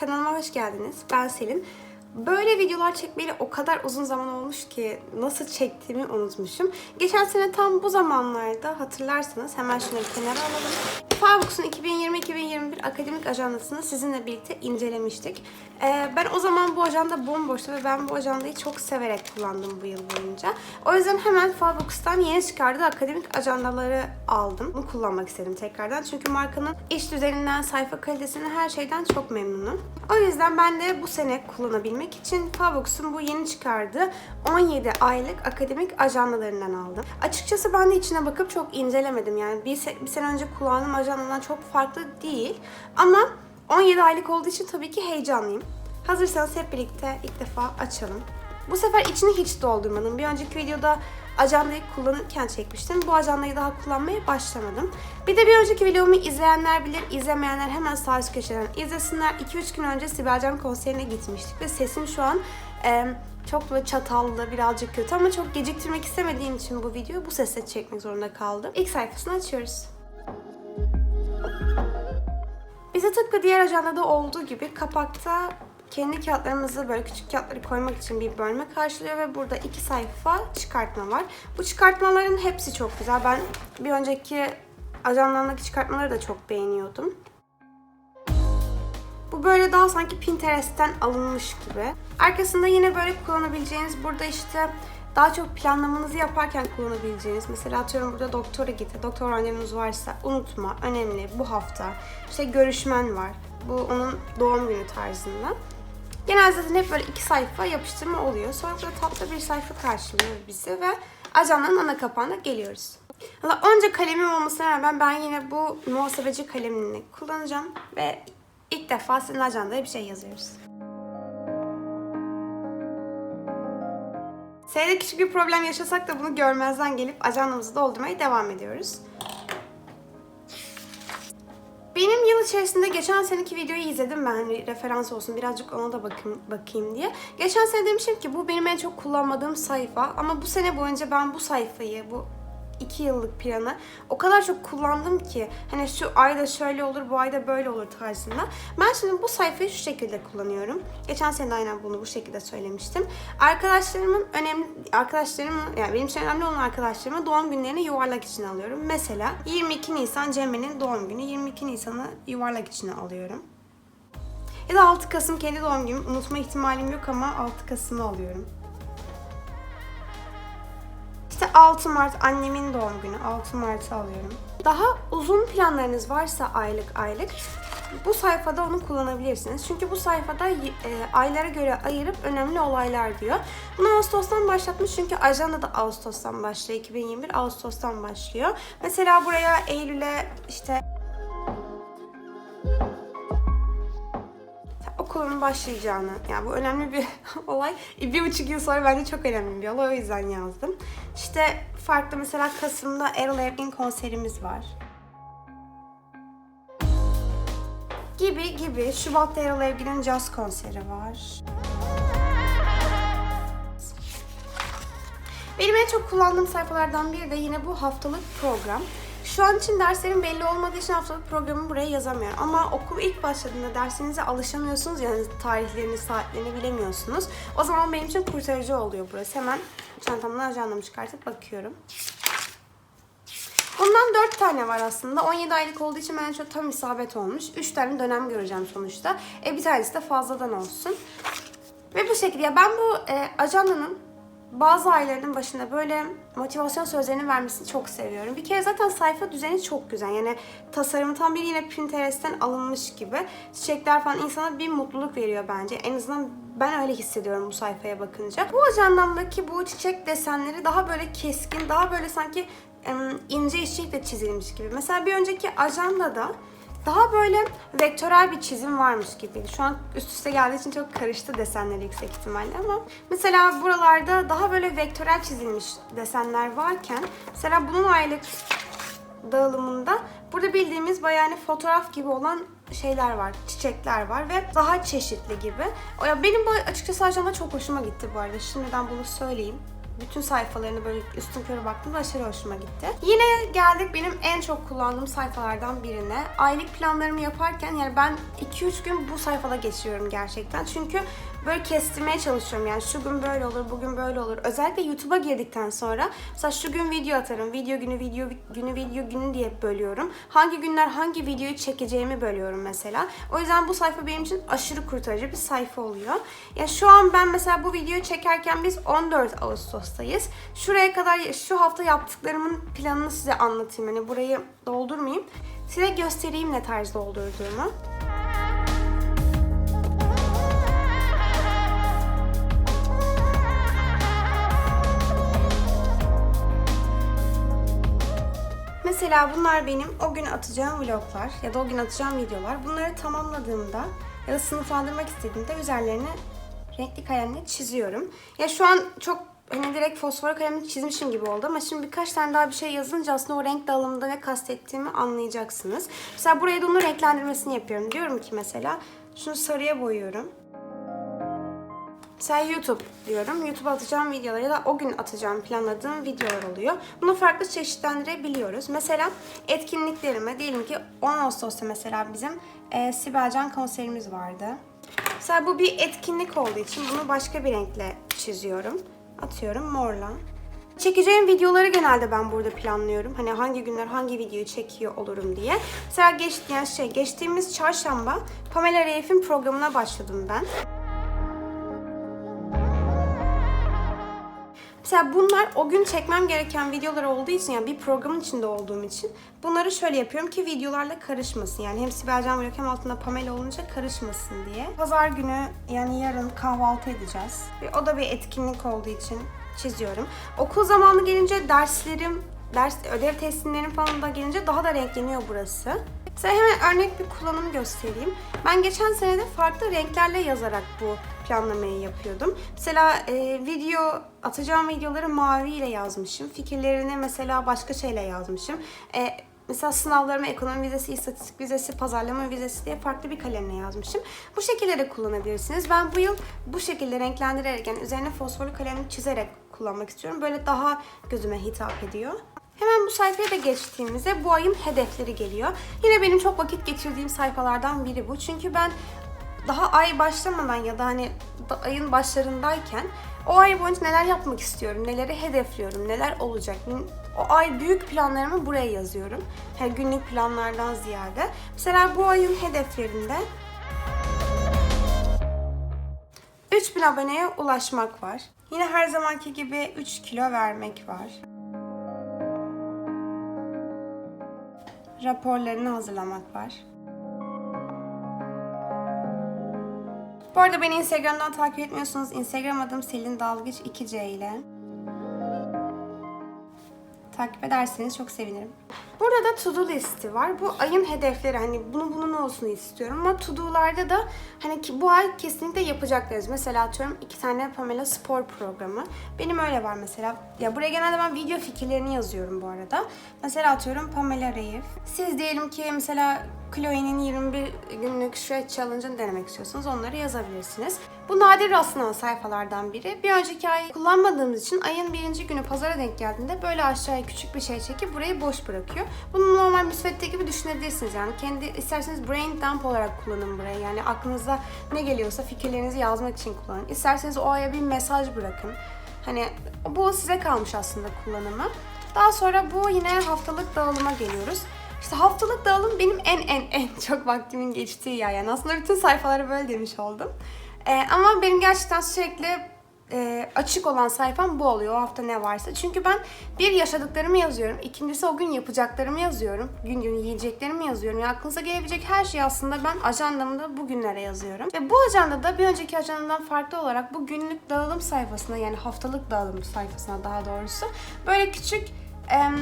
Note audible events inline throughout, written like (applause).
Kanalıma hoş geldiniz. Ben Selin. Böyle videolar çekmeyeli o kadar uzun zaman olmuş ki nasıl çektiğimi unutmuşum. Geçen sene tam bu zamanlarda hatırlarsanız hemen bir kenara alalım. Fabux'un 2020-2021 akademik ajandasını sizinle birlikte incelemiştik. Ee, ben o zaman bu ajanda bomboştu ve ben bu ajandayı çok severek kullandım bu yıl boyunca. O yüzden hemen Fabux'tan yeni çıkardığı akademik ajandaları aldım. Bunu kullanmak istedim tekrardan. Çünkü markanın iş düzeninden, sayfa kalitesinden her şeyden çok memnunum. O yüzden ben de bu sene kullanabilmek için Fabux'un bu yeni çıkardığı 17 aylık akademik ajandalarından aldım. Açıkçası ben de içine bakıp çok incelemedim. Yani bir, se- bir sene önce kullandığım ajandadan çok farklı değil. Ama 17 aylık olduğu için tabii ki heyecanlıyım. Hazırsanız hep birlikte ilk defa açalım. Bu sefer içini hiç doldurmadım. Bir önceki videoda ajandayı kullanırken çekmiştim. Bu ajandayı daha kullanmaya başlamadım. Bir de bir önceki videomu izleyenler bilir, izlemeyenler hemen sağ üst köşeden izlesinler. 2-3 gün önce Sibel Can konserine gitmiştik ve sesim şu an e, çok böyle çatallı, birazcık kötü ama çok geciktirmek istemediğim için bu videoyu bu sesle çekmek zorunda kaldım. İlk sayfasını açıyoruz. Bize tıpkı diğer ajandada olduğu gibi kapakta kendi kağıtlarımızı böyle küçük kağıtları koymak için bir bölme karşılıyor ve burada iki sayfa çıkartma var. Bu çıkartmaların hepsi çok güzel. Ben bir önceki ajandamdaki çıkartmaları da çok beğeniyordum. Bu böyle daha sanki Pinterest'ten alınmış gibi. Arkasında yine böyle kullanabileceğiniz burada işte daha çok planlamanızı yaparken kullanabileceğiniz. Mesela atıyorum burada doktora git, doktor randevunuz varsa unutma, önemli bu hafta. İşte görüşmen var. Bu onun doğum günü tarzında. Genelde zaten hep böyle iki sayfa yapıştırma oluyor. Sonra burada tatlı bir sayfa karşılıyor bizi ve ajandanın ana kapağına geliyoruz. Valla önce kalemim olmasına rağmen ben yine bu muhasebeci kalemini kullanacağım ve ilk defa sizin ajandaya bir şey yazıyoruz. Senede küçük bir problem yaşasak da bunu görmezden gelip ajandamızı doldurmaya devam ediyoruz. Benim yıl içerisinde geçen seneki videoyu izledim ben hani referans olsun birazcık ona da bakayım, bakayım diye. Geçen sene demişim ki bu benim en çok kullanmadığım sayfa ama bu sene boyunca ben bu sayfayı, bu iki yıllık planı o kadar çok kullandım ki hani şu ayda şöyle olur bu ayda böyle olur tarzında. Ben şimdi bu sayfayı şu şekilde kullanıyorum. Geçen sene aynen bunu bu şekilde söylemiştim. Arkadaşlarımın önemli arkadaşlarımın yani benim için önemli olan arkadaşlarımın doğum günlerini yuvarlak içine alıyorum. Mesela 22 Nisan Cemre'nin doğum günü. 22 Nisan'ı yuvarlak içine alıyorum. Ya da 6 Kasım kendi doğum günüm. Unutma ihtimalim yok ama 6 Kasım'ı alıyorum. İşte 6 Mart annemin doğum günü. 6 Mart'ı alıyorum. Daha uzun planlarınız varsa aylık aylık bu sayfada onu kullanabilirsiniz. Çünkü bu sayfada e, aylara göre ayırıp önemli olaylar diyor. Bunu Ağustos'tan başlatmış çünkü ajanda da Ağustos'tan başlıyor. 2021 Ağustos'tan başlıyor. Mesela buraya Eylül'e işte okulun başlayacağını, yani bu önemli bir (laughs) olay. Bir buçuk yıl sonra bence çok önemli bir olay. O yüzden yazdım. İşte farklı mesela Kasım'da Erol Evgin konserimiz var. Gibi gibi. Şubat'ta Erol Evgin'in jazz konseri var. Benim en çok kullandığım sayfalardan biri de yine bu haftalık program. Şu an için derslerim belli olmadığı için haftalık programı buraya yazamıyorum. Ama okul ilk başladığında dersinize alışamıyorsunuz. Yani tarihlerini, saatlerini bilemiyorsunuz. O zaman benim için kurtarıcı oluyor burası. Hemen çantamdan ajandamı çıkartıp bakıyorum. Bundan 4 tane var aslında. 17 aylık olduğu için bence çok tam isabet olmuş. 3 tane dönem göreceğim sonuçta. E bir tanesi de fazladan olsun. Ve bu şekilde ya ben bu e, ajandanın bazı aylarının başında böyle motivasyon sözlerini vermesini çok seviyorum. Bir kere zaten sayfa düzeni çok güzel. Yani tasarımı tam bir yine Pinterest'ten alınmış gibi. Çiçekler falan insana bir mutluluk veriyor bence. En azından ben öyle hissediyorum bu sayfaya bakınca. Bu ajandamdaki bu çiçek desenleri daha böyle keskin, daha böyle sanki ince işçilikle çizilmiş gibi. Mesela bir önceki ajandada daha böyle vektörel bir çizim varmış gibi. Şu an üst üste geldiği için çok karıştı desenleri yüksek ihtimalle ama mesela buralarda daha böyle vektörel çizilmiş desenler varken mesela bunun aylık dağılımında burada bildiğimiz bayağı hani fotoğraf gibi olan şeyler var, çiçekler var ve daha çeşitli gibi. Ya benim bu açıkçası ajanda çok hoşuma gitti bu arada. Şimdiden bunu söyleyeyim. Bütün sayfalarını böyle üstün körü baktım aşırı hoşuma gitti. Yine geldik benim en çok kullandığım sayfalardan birine. Aylık planlarımı yaparken yani ben 2-3 gün bu sayfada geçiriyorum gerçekten. Çünkü böyle kestirmeye çalışıyorum yani şu gün böyle olur, bugün böyle olur. Özellikle YouTube'a girdikten sonra mesela şu gün video atarım, video günü, video günü, video günü diye bölüyorum. Hangi günler hangi videoyu çekeceğimi bölüyorum mesela. O yüzden bu sayfa benim için aşırı kurtarıcı bir sayfa oluyor. Ya şu an ben mesela bu videoyu çekerken biz 14 Ağustos'tayız. Şuraya kadar şu hafta yaptıklarımın planını size anlatayım. Hani burayı doldurmayayım. Size göstereyim ne tarz doldurduğumu. Mesela bunlar benim o gün atacağım vloglar ya da o gün atacağım videolar. Bunları tamamladığımda ya da sınıflandırmak istediğimde üzerlerine renkli kalemle çiziyorum. Ya şu an çok hani direkt fosfor kalemle çizmişim gibi oldu ama şimdi birkaç tane daha bir şey yazınca aslında o renk dağılımında ne kastettiğimi anlayacaksınız. Mesela buraya da onun renklendirmesini yapıyorum. Diyorum ki mesela şunu sarıya boyuyorum. Mesela YouTube diyorum. YouTube'a atacağım videolar ya da o gün atacağım planladığım videolar oluyor. Bunu farklı çeşitlendirebiliyoruz. Mesela etkinliklerime diyelim ki 10 Ağustos'ta mesela bizim e, Sibelcan konserimiz vardı. Mesela bu bir etkinlik olduğu için bunu başka bir renkle çiziyorum. Atıyorum morla. Çekeceğim videoları genelde ben burada planlıyorum. Hani hangi günler hangi videoyu çekiyor olurum diye. Mesela geç, yani şey, geçtiğimiz çarşamba Pamela Reif'in programına başladım ben. Mesela bunlar o gün çekmem gereken videolar olduğu için yani bir programın içinde olduğum için bunları şöyle yapıyorum ki videolarla karışmasın. Yani hem Sibel Can hem altında Pamela olunca karışmasın diye. Pazar günü yani yarın kahvaltı edeceğiz. O da bir etkinlik olduğu için çiziyorum. Okul zamanı gelince derslerim, ders ödev teslimlerim falan da gelince daha da renkleniyor burası. Size hemen örnek bir kullanım göstereyim. Ben geçen sene de farklı renklerle yazarak bu planlamayı yapıyordum. Mesela e, video atacağım videoları maviyle yazmışım. Fikirlerini mesela başka şeyle yazmışım. E, mesela sınavlarımı ekonomi vizesi, istatistik vizesi, pazarlama vizesi diye farklı bir kalemle yazmışım. Bu şekilde de kullanabilirsiniz. Ben bu yıl bu şekilde renklendirerek yani üzerine fosforlu kalemle çizerek kullanmak istiyorum. Böyle daha gözüme hitap ediyor. Hemen bu sayfaya da geçtiğimizde bu ayın hedefleri geliyor. Yine benim çok vakit geçirdiğim sayfalardan biri bu. Çünkü ben daha ay başlamadan ya da hani ayın başlarındayken o ay boyunca neler yapmak istiyorum, neleri hedefliyorum, neler olacak. O ay büyük planlarımı buraya yazıyorum. Yani günlük planlardan ziyade. Mesela bu ayın hedeflerinde 3000 aboneye ulaşmak var. Yine her zamanki gibi 3 kilo vermek var. Raporlarını hazırlamak var. Bu arada beni Instagram'dan takip etmiyorsanız Instagram adım Selin Dalgıç 2C ile. Takip ederseniz çok sevinirim. Burada da to do listi var. Bu ayın hedefleri hani bunu bunun olsun istiyorum ama to do'larda da hani ki bu ay kesinlikle yapacaklarız. Mesela atıyorum iki tane Pamela spor programı. Benim öyle var mesela. Ya buraya genelde ben video fikirlerini yazıyorum bu arada. Mesela atıyorum Pamela Reif. Siz diyelim ki mesela Chloe'nin 21 günlük stretch challenge'ını denemek istiyorsanız onları yazabilirsiniz. Bu nadir rastlanan sayfalardan biri. Bir önceki ay kullanmadığımız için ayın birinci günü pazara denk geldiğinde böyle aşağıya küçük bir şey çekip burayı boş bırakıyor. Bunu normal müsvedde gibi düşünebilirsiniz yani. Kendi isterseniz brain dump olarak kullanın burayı. Yani aklınıza ne geliyorsa fikirlerinizi yazmak için kullanın. İsterseniz o aya bir mesaj bırakın. Hani bu size kalmış aslında kullanımı. Daha sonra bu yine haftalık dağılıma geliyoruz. İşte haftalık dağılım benim en en en (laughs) çok vaktimin geçtiği yer. Yani aslında bütün sayfaları böyle demiş oldum. Ee, ama benim gerçekten sürekli e, açık olan sayfam bu oluyor. O hafta ne varsa. Çünkü ben bir yaşadıklarımı yazıyorum. İkincisi o gün yapacaklarımı yazıyorum. Gün gün yiyeceklerimi yazıyorum. Yani aklınıza gelebilecek her şeyi aslında ben ajandamda bugünlere yazıyorum. Ve bu ajandada bir önceki ajandamdan farklı olarak bu günlük dağılım sayfasına yani haftalık dağılım sayfasına daha doğrusu böyle küçük em,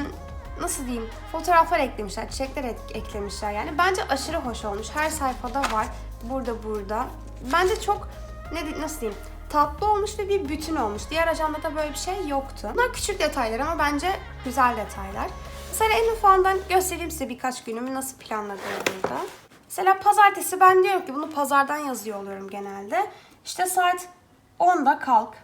nasıl diyeyim fotoğraflar eklemişler, çiçekler ek- eklemişler yani. Bence aşırı hoş olmuş. Her sayfada var. Burada burada. Bence çok ne nasıl diyeyim tatlı olmuş ve bir bütün olmuş. Diğer ajandada böyle bir şey yoktu. Bunlar küçük detaylar ama bence güzel detaylar. Mesela en ufağından göstereyim size birkaç günümü nasıl planladığımı burada. Mesela pazartesi ben diyorum ki bunu pazardan yazıyor oluyorum genelde. İşte saat 10'da kalk.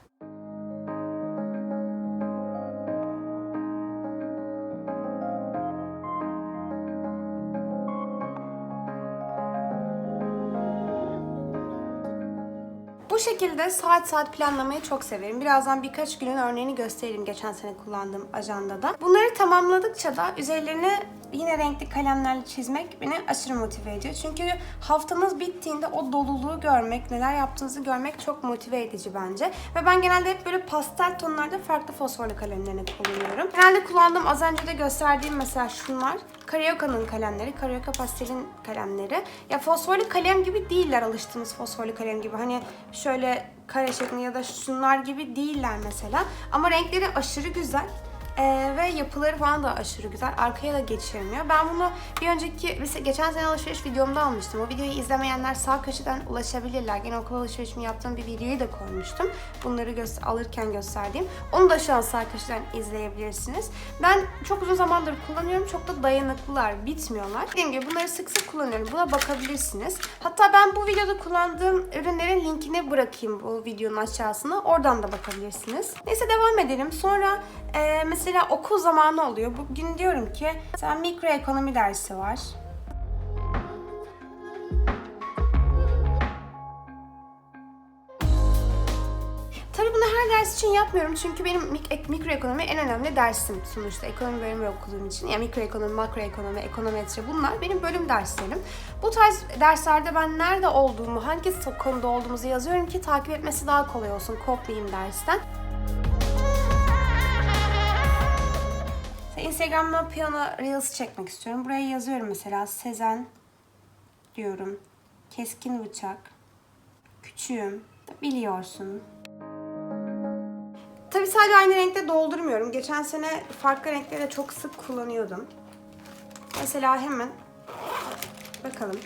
Şekilde saat saat planlamayı çok severim. Birazdan birkaç günün örneğini göstereyim geçen sene kullandığım ajandada. Bunları tamamladıkça da üzerlerine yine renkli kalemlerle çizmek beni aşırı motive ediyor. Çünkü haftanız bittiğinde o doluluğu görmek, neler yaptığınızı görmek çok motive edici bence. Ve ben genelde hep böyle pastel tonlarda farklı fosforlu kalemlerini kullanıyorum. Genelde kullandığım az önce de gösterdiğim mesela şunlar. Kararyoka'nın kalemleri, Kararyoka pastelin kalemleri. Ya fosforlu kalem gibi değiller alıştığımız fosforlu kalem gibi. Hani şöyle kare şeklinde ya da şunlar gibi değiller mesela. Ama renkleri aşırı güzel. Ee, ve yapıları falan da aşırı güzel. Arkaya da geçirmiyor. Ben bunu bir önceki, geçen sene alışveriş videomda almıştım. O videoyu izlemeyenler sağ köşeden ulaşabilirler. Gene okul alışverişimi yaptığım bir videoyu da koymuştum. Bunları gö- alırken gösterdiğim. Onu da şu an sağ köşeden izleyebilirsiniz. Ben çok uzun zamandır kullanıyorum. Çok da dayanıklılar, bitmiyorlar. Dediğim gibi bunları sık sık kullanıyorum. Buna bakabilirsiniz. Hatta ben bu videoda kullandığım ürünlerin linkini bırakayım bu videonun aşağısına. Oradan da bakabilirsiniz. Neyse devam edelim. Sonra e, mesela okul zamanı oluyor. Bugün diyorum ki mesela mikroekonomi dersi var. Tabii bunu her ders için yapmıyorum çünkü benim mik- ek- mikroekonomi en önemli dersim sonuçta ekonomi bölümü okuduğum için. Yani mikroekonomi, makroekonomi, ekonometri bunlar benim bölüm derslerim. Bu tarz derslerde ben nerede olduğumu, hangi konuda olduğumuzu yazıyorum ki takip etmesi daha kolay olsun, kopmayayım dersten. Mesela Instagram'da piyano reels çekmek istiyorum. Buraya yazıyorum mesela Sezen diyorum. Keskin bıçak. Küçüğüm. Biliyorsun. Tabii sadece aynı renkte doldurmuyorum. Geçen sene farklı renkleri de çok sık kullanıyordum. Mesela hemen bakalım.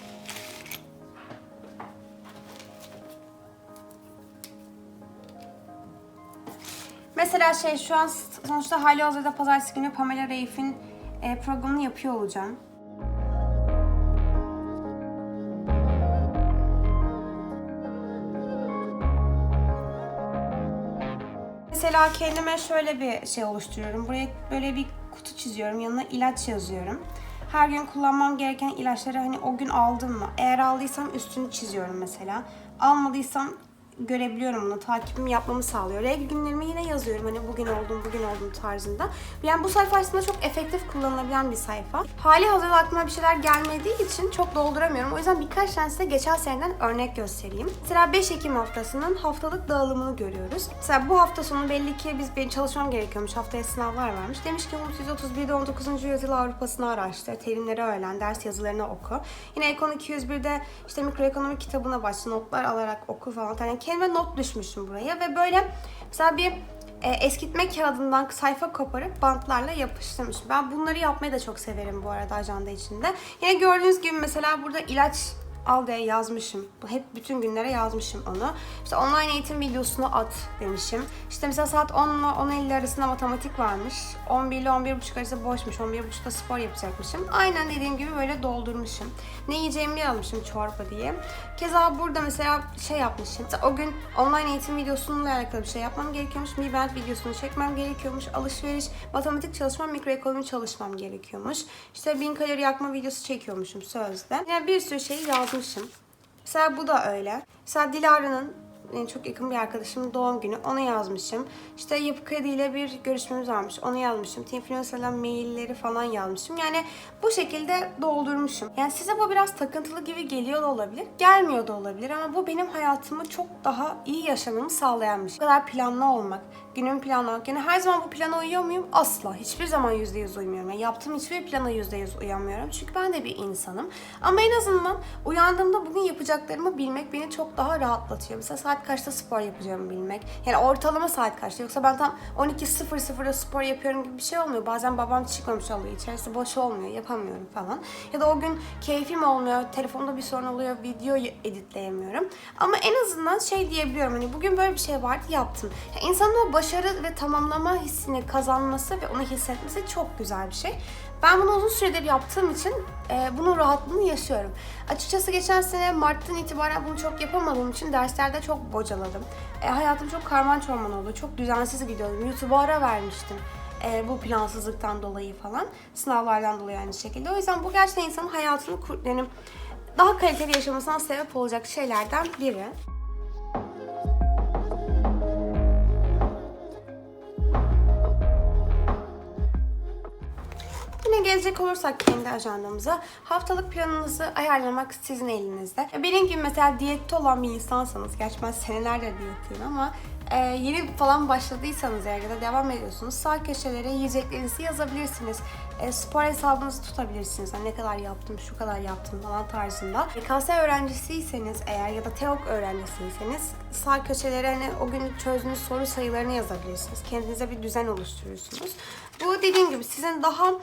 Mesela şey şu an sonuçta hali hazırda pazartesi günü Pamela Reif'in e, programını yapıyor olacağım. Mesela kendime şöyle bir şey oluşturuyorum. Buraya böyle bir kutu çiziyorum. Yanına ilaç yazıyorum. Her gün kullanmam gereken ilaçları hani o gün aldım mı? Eğer aldıysam üstünü çiziyorum mesela. Almadıysam görebiliyorum bunu. Takibimi yapmamı sağlıyor. Regl günlerimi yine yazıyorum. Hani bugün oldum, bugün oldum tarzında. Yani bu sayfa aslında çok efektif kullanılabilen bir sayfa. Hali hazırda aklıma bir şeyler gelmediği için çok dolduramıyorum. O yüzden birkaç tane size geçen seneden örnek göstereyim. Mesela 5 Ekim haftasının haftalık dağılımını görüyoruz. Mesela bu hafta sonu belli ki biz benim çalışmam gerekiyormuş. Haftaya sınavlar varmış. Demiş ki Umut 131'de 19. yüzyıl Avrupa'sını araştır. Terimleri öğren, ders yazılarını oku. Yine Ekon 201'de işte mikroekonomi kitabına başla, notlar alarak oku falan. Yani kendime not düşmüşüm buraya ve böyle mesela bir e, eskitme kağıdından sayfa koparıp bantlarla yapıştırmışım. Ben bunları yapmayı da çok severim bu arada ajanda içinde. Yine gördüğünüz gibi mesela burada ilaç al diye yazmışım. Bu hep bütün günlere yazmışım onu. İşte online eğitim videosunu at demişim. İşte mesela saat 10 ile 10.50 arasında matematik varmış. 11 ile 11.30 arası boşmuş. 11.30'da spor yapacakmışım. Aynen dediğim gibi böyle doldurmuşum. Ne yiyeceğimi yazmışım çorba diye. Keza burada mesela şey yapmışım. Mesela o gün online eğitim videosununla alakalı bir şey yapmam gerekiyormuş. Mi Band videosunu çekmem gerekiyormuş. Alışveriş, matematik çalışmam, mikroekonomi çalışmam gerekiyormuş. İşte 1000 kalori yakma videosu çekiyormuşum sözde. Yani bir sürü şeyi yazmışım. Mesela bu da öyle. Mesela Dilara'nın çok yakın bir arkadaşımın doğum günü. Onu yazmışım. İşte Yapı Kredi ile bir görüşmemiz varmış. Onu yazmışım. Teamfluencer'la mailleri falan yazmışım. Yani bu şekilde doldurmuşum. Yani size bu biraz takıntılı gibi geliyor da olabilir. Gelmiyor da olabilir ama bu benim hayatımı çok daha iyi yaşamamı sağlayan bir şey. Bu kadar planlı olmak, günümü planlamak. Yani her zaman bu plana uyuyor muyum? Asla. Hiçbir zaman %100 uymuyorum. Yani yaptığım hiçbir plana %100 uyanmıyorum. Çünkü ben de bir insanım. Ama en azından uyandığımda bugün yapacaklarımı bilmek beni çok daha rahatlatıyor. Mesela saat kaçta spor yapacağımı bilmek. Yani ortalama saat kaçta. Yoksa ben tam 12.00'da spor yapıyorum gibi bir şey olmuyor. Bazen babam çıkmamış oluyor. İçerisi boş olmuyor. Yapamıyorum falan. Ya da o gün keyfim olmuyor. Telefonda bir sorun oluyor. Video editleyemiyorum. Ama en azından şey diyebiliyorum. Hani bugün böyle bir şey vardı yaptım. Yani insanın o başarı ve tamamlama hissini kazanması ve onu hissetmesi çok güzel bir şey. Ben bunu uzun süredir yaptığım için e, bunun rahatlığını yaşıyorum. Açıkçası geçen sene Mart'tan itibaren bunu çok yapamadığım için derslerde çok bocaladım. E, hayatım çok karman çorman oldu. Çok düzensiz gidiyordum. YouTube'a ara vermiştim. E, bu plansızlıktan dolayı falan. Sınavlardan dolayı aynı şekilde. O yüzden bu gerçekten insanın hayatını yani daha kaliteli yaşamasına sebep olacak şeylerden biri. Gelecek olursak kendi ajandamıza haftalık planınızı ayarlamak sizin elinizde. Benim gibi mesela diyette olan bir insansanız, gerçi ben senelerdir diyetteyim ama e, yeni falan başladıysanız eğer ya da devam ediyorsunuz sağ köşelere yiyeceklerinizi yazabilirsiniz. E, spor hesabınızı tutabilirsiniz. Hani ne kadar yaptım, şu kadar yaptım falan tarzında. YKS öğrencisiyseniz eğer ya da TEOK öğrencisiyseniz sağ köşelere hani o gün çözdüğünüz soru sayılarını yazabilirsiniz. Kendinize bir düzen oluşturursunuz. Bu dediğim gibi sizin daha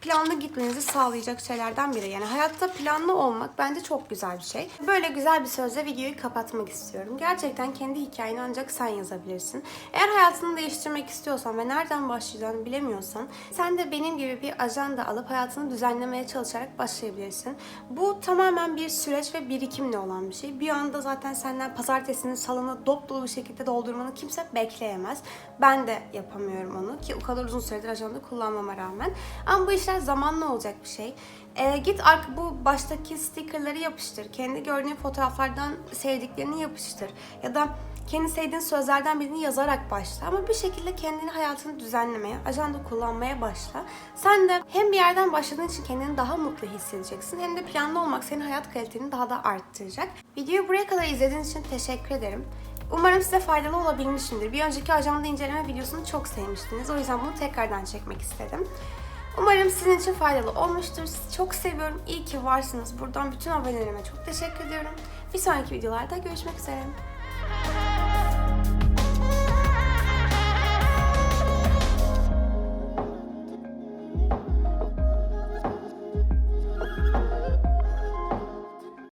planlı gitmenizi sağlayacak şeylerden biri. Yani hayatta planlı olmak bence çok güzel bir şey. Böyle güzel bir sözle videoyu kapatmak istiyorum. Gerçekten kendi hikayeni ancak sen yazabilirsin. Eğer hayatını değiştirmek istiyorsan ve nereden başlayacağını bilemiyorsan sen de benim gibi bir ajanda alıp hayatını düzenlemeye çalışarak başlayabilirsin. Bu tamamen bir süreç ve birikimle olan bir şey. Bir anda zaten senden pazartesini, salını dop dolu bir şekilde doldurmanı kimse bekleyemez. Ben de yapamıyorum onu ki o kadar uzun süredir ajanda kullanmama rağmen. Ama bu işler zamanla olacak bir şey. Ee, git bu baştaki stickerları yapıştır. Kendi gördüğün fotoğraflardan sevdiklerini yapıştır. Ya da kendi sevdiğin sözlerden birini yazarak başla. Ama bir şekilde kendini hayatını düzenlemeye, ajanda kullanmaya başla. Sen de hem bir yerden başladığın için kendini daha mutlu hissedeceksin. Hem de planlı olmak senin hayat kaliteni daha da arttıracak. Videoyu buraya kadar izlediğiniz için teşekkür ederim. Umarım size faydalı olabilmişimdir. Bir önceki ajanda inceleme videosunu çok sevmiştiniz. O yüzden bunu tekrardan çekmek istedim. Umarım sizin için faydalı olmuştur. Sizi çok seviyorum. İyi ki varsınız. Buradan bütün abonelerime çok teşekkür ediyorum. Bir sonraki videolarda görüşmek üzere.